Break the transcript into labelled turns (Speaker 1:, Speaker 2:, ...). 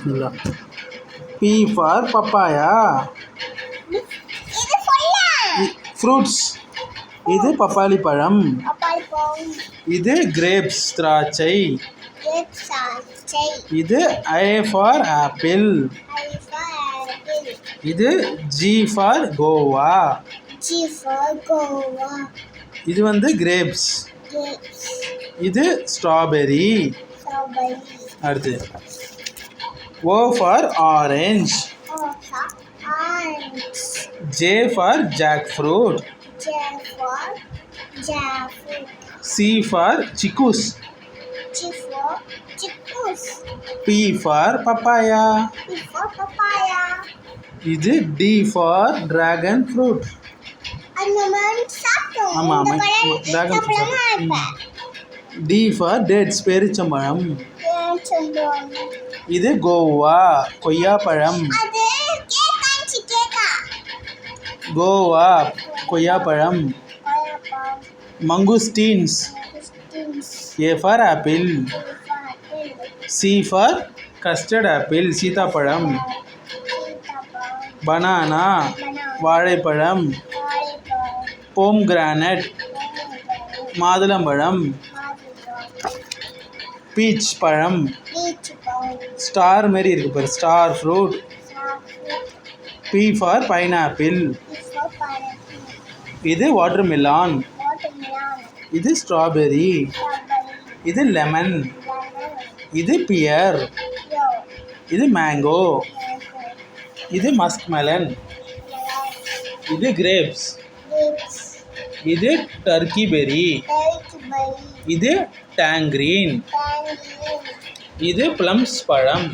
Speaker 1: Bismillah B for papaya fruits இது பப்பாளி பழம். இது கிரேப்ஸ் திராட்சை. இது ஐ ஃபார் ஆப்பிள் இது ஜி ஃபார் கோவா. இது வந்து கிரேப்ஸ் இது ஸ்ட்ராபெரி அடுத்து. O for orange
Speaker 2: O for orange
Speaker 1: J for jack fruit
Speaker 2: J for jackfruit
Speaker 1: C for chikoos
Speaker 2: G for chikoos
Speaker 1: P for papaya
Speaker 2: P for papaya
Speaker 1: இது D for dragon fruit
Speaker 2: அந்த மாதிரி சாப்பிட்டோம்
Speaker 1: ஆமா,
Speaker 2: இந்த
Speaker 1: ஆமா.
Speaker 2: பழம்
Speaker 1: dragon fruit
Speaker 2: சாப்பிடாம
Speaker 1: சாப்பிட்டோம்.
Speaker 2: இருப்பேன்
Speaker 1: டி ஃபார் டேட்ஸ் பேரிச்சம்பழம்
Speaker 2: ஏன் சொல்லுவாங்க
Speaker 1: இது கோவா கொய்யாப்பழம். கோவா கொய்யாப்பழம். Mangosteens. A for apple C for custard apple சீதாப்பழம் banana வாழைப்பழம். போம் கிரானட் மாதுளம்பழம். பீச் பழம். ஸ்டார் மாரி இருக்கு பாரு. Star fruit. P for pineapple இது வாட்டர் மிலான் இது ஸ்ட்ராபெரி இது லெமன் இது பியர் இது மேங்கோ இது மஸ்க் மெலன் இது கிரேப்ஸ் இது டர்க்கி பெரி இது டேங்க்ரீன் இது ப்ளம்ஸ் பழம்.